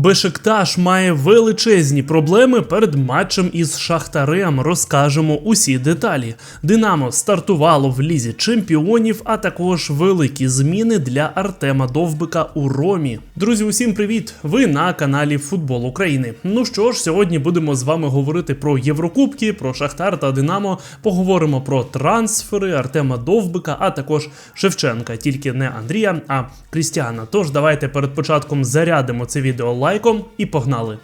Бешикташ має величезні проблеми перед матчем із Шахтарем. Розкажемо усі деталі. Динамо стартувало в лізі чемпіонів, а також великі зміни для Артема Довбика у Ромі. Друзі, усім привіт! Ви на каналі Футбол України. Ну що ж, сьогодні будемо з вами говорити про Єврокубки, про Шахтар та Динамо. Поговоримо про трансфери Артема Довбика, а також Шевченка, тільки не Андрія, а Крістіана. Тож давайте перед початком зарядимо це відео лайком і погнали.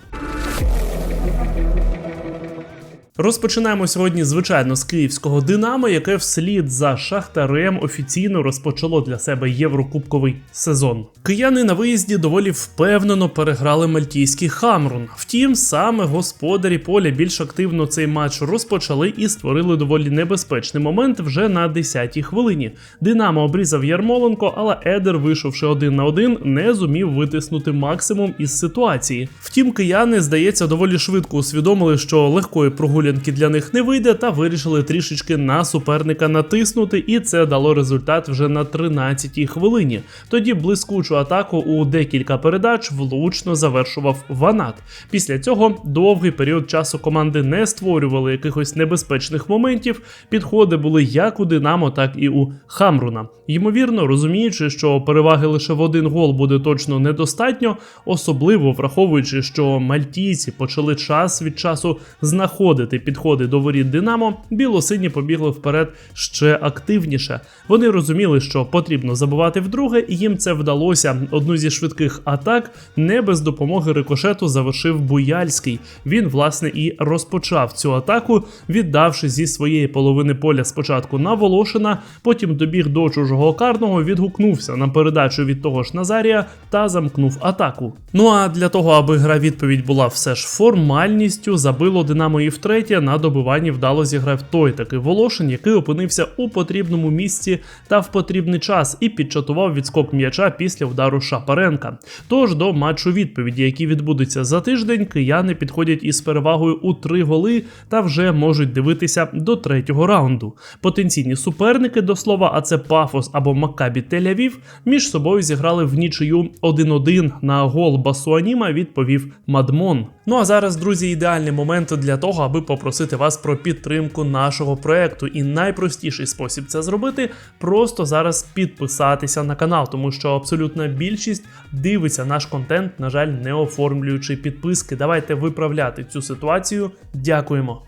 Розпочинаємо сьогодні, звичайно, з київського Динамо, яке вслід за Шахтарем офіційно розпочало для себе єврокубковий сезон. Кияни на виїзді доволі впевнено переграли мальтійський Хамрун. Втім, саме господарі поля більш активно цей матч розпочали і створили доволі небезпечний момент вже на 10-й хвилині. Динамо обрізав Ярмоленко, але Едер, вийшовши один на один, не зумів витиснути максимум із ситуації. Втім, кияни, здається, доволі швидко усвідомили, що легкої прогулянки для них не вийде, та вирішили трішечки на суперника натиснути, і це дало результат вже на 13-й хвилині. Тоді блискучу атаку у декілька передач влучно завершував Ванат. Після цього довгий період часу команди не створювали якихось небезпечних моментів. Підходи були як у Динамо, так і у Хамруна. Ймовірно, розуміючи, що переваги лише в один гол буде точно недостатньо, особливо враховуючи, що мальтійці почали час від часу знаходити підходи до воріт Динамо, білосині побігли вперед ще активніше. Вони розуміли, що потрібно забувати вдруге, і їм це вдалося. Одну зі швидких атак не без допомоги рикошету завершив Буяльський. Він, власне, і розпочав цю атаку, віддавши зі своєї половини поля спочатку на Волошина, потім добіг до чужого карного, відгукнувся на передачу від того ж Назарія та замкнув атаку. Ну а для того, аби гра відповідь була все ж формальністю, забило Динамо і втретє на добиванні вдало зіграв той такий Волошин, який опинився у потрібному місці та в потрібний час і підчатував відскок м'яча після удару Шапаренка. Тож до матчу відповіді, які відбудуться за тиждень, кияни підходять із перевагою у три голи та вже можуть дивитися до третього раунду. Потенційні суперники до слова, а це Пафос або Маккабі Тель-Авів, між собою зіграли в нічию 1-1 на гол Басуаніма. Відповів Мадмон. Ну а зараз, друзі, ідеальний момент для того, аби попросити вас про підтримку нашого проекту. І найпростіший спосіб це зробити просто зараз підписатися на канал, тому що абсолютна більшість дивиться наш контент, на жаль, не оформлюючи підписки. Давайте виправляти цю ситуацію. Дякуємо.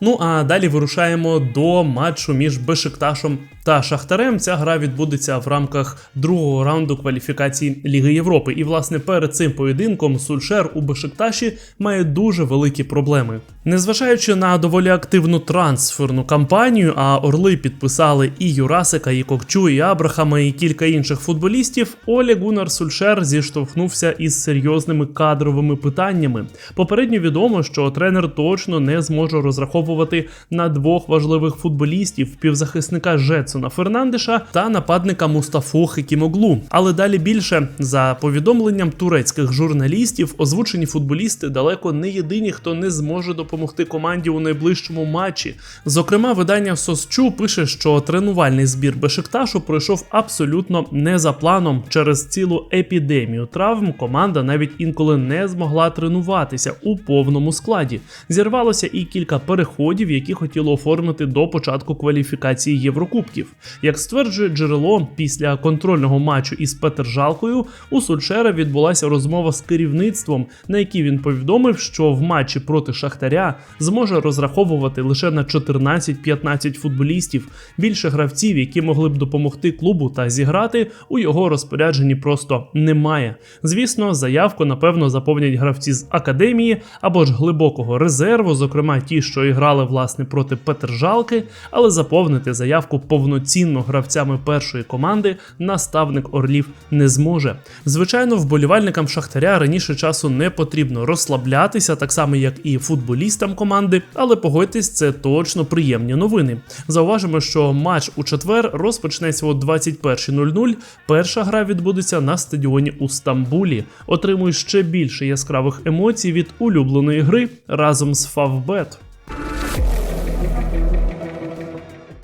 Ну а далі вирушаємо до матчу між Бешикташом та Шахтарем. Ця гра відбудеться в рамках другого раунду кваліфікації Ліги Європи. І власне перед цим поєдинком Сульшер у Бешикташі має дуже великі проблеми. Незважаючи на доволі активну трансферну кампанію, а Орли підписали і Юрасика, і Кокчу, і Абрахама, і кілька інших футболістів. Олі Гунар Сульшер зіштовхнувся із серйозними кадровими питаннями. Попередньо відомо, що тренер точно не зможе розраховувати на двох важливих футболістів: півзахисника Жетсона Фернандеша та нападника Мустафу Хекімоглу. Але далі більше за повідомленням турецьких журналістів, озвучені футболісти далеко не єдині, хто не зможе допомогти команді у найближчому матчі. Зокрема, видання Сосчу пише, що тренувальний збір Бешикташу пройшов абсолютно не за планом. Через цілу епідемію травм команда навіть інколи не змогла тренуватися у повному складі. Зірвалося і кілька переходів, які хотіло оформити до початку кваліфікації Єврокубків. Як стверджує джерело, після контрольного матчу із Петержалкою у Сульшера відбулася розмова з керівництвом, на якій він повідомив, що в матчі проти Шахтаря зможе розраховувати лише на 14-15 футболістів. Більше гравців, які могли б допомогти клубу та зіграти, у його розпорядженні просто немає. Звісно, заявку напевно заповнять гравці з академії або ж глибокого резерву, зокрема ті, що і грали власне проти Петержалки, але заповнити заявку повноцінно гравцями першої команди наставник Орлів не зможе. Звичайно, вболівальникам Шахтаря раніше часу не потрібно розслаблятися, так само як і футболістам команди, але погодьтесь, це точно приємні новини. Зауважимо, що матч у четвер розпочнеться о 21.00. Перша гра відбудеться на стадіоні у Стамбулі. Отримуй ще більше яскравих емоцій від улюбленої гри разом з Фавбет.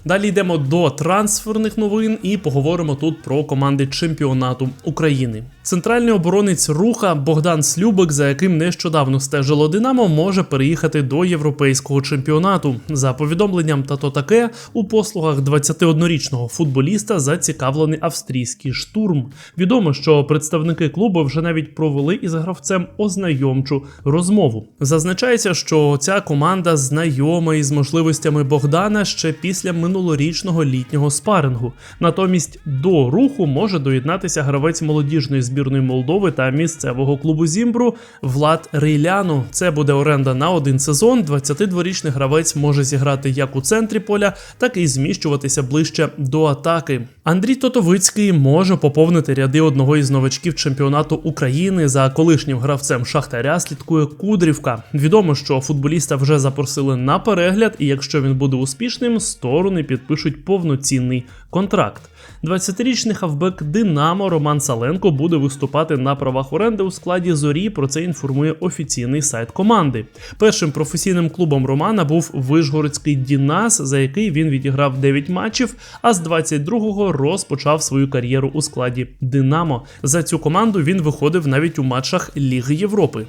Далі йдемо до трансферних новин і поговоримо тут про команди чемпіонату України. Центральний оборонець руха Богдан Слюбик, за яким нещодавно стежило Динамо, може переїхати до європейського чемпіонату. За повідомленням та то таке у послугах 21-річного футболіста зацікавлений австрійський штурм. Відомо, що представники клубу вже навіть провели із гравцем ознайомчу розмову. Зазначається, що ця команда знайома із можливостями Богдана ще після минулорічного літнього спарингу. Натомість до руху може доєднатися гравець молодіжної збірної Молдови та місцевого клубу Зімбру Влад Рейляну. Це буде оренда на один сезон. 22-річний гравець може зіграти як у центрі поля, так і зміщуватися ближче до атаки. Андрій Тотовицький може поповнити ряди одного із новачків чемпіонату України. За колишнім гравцем Шахтаря слідкує Кудрівка. Відомо, що футболіста вже запросили на перегляд, і якщо він буде успішним, сторони підпишуть повноцінний контракт. 20-річний хавбек Динамо Роман Саленко буде виступати на правах оренди у складі зорі. Про це інформує офіційний сайт команди. Першим професійним клубом Романа був Вишгородський Дінас, за який він відіграв 9 матчів. А з 22-го розпочав свою кар'єру у складі Динамо. За цю команду він виходив навіть у матчах Ліги Європи.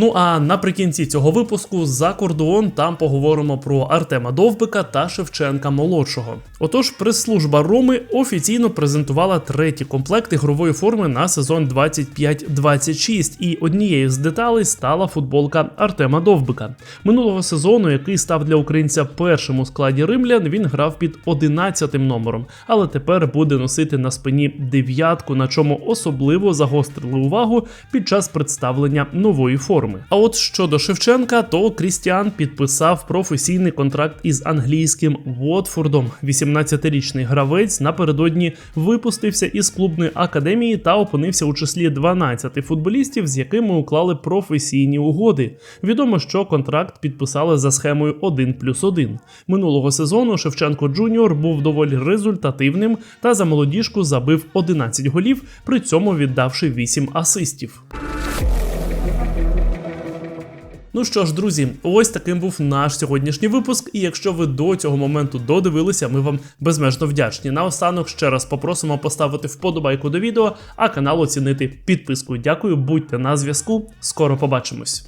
Ну а наприкінці цього випуску за кордон там поговоримо про Артема Довбика та Шевченка молодшого. Отож, прес-служба Роми офіційно презентувала третій комплект ігрової форми на сезон 25-26, і однією з деталей стала футболка Артема Довбика. Минулого сезону, який став для українця першим у складі римлян, він грав під 11 номером, але тепер буде носити на спині дев'ятку, на чому особливо загострили увагу під час представлення нової форми. А от щодо Шевченка, то Крістіан підписав професійний контракт із англійським Уотфордом. 18-річний гравець напередодні випустився із клубної академії та опинився у числі 12 футболістів, з якими уклали професійні угоди. Відомо, що контракт підписали за схемою 1 плюс 1. Минулого сезону Шевченко Джуніор був доволі результативним та за молодіжку забив 11 голів, при цьому віддавши 8 асистів. Ну що ж, друзі, ось таким був наш сьогоднішній випуск. І якщо ви до цього моменту додивилися, ми вам безмежно вдячні. Наостанок ще раз попросимо поставити вподобайку до відео, а канал оцінити підпискою. Дякую, будьте на зв'язку. Скоро побачимось.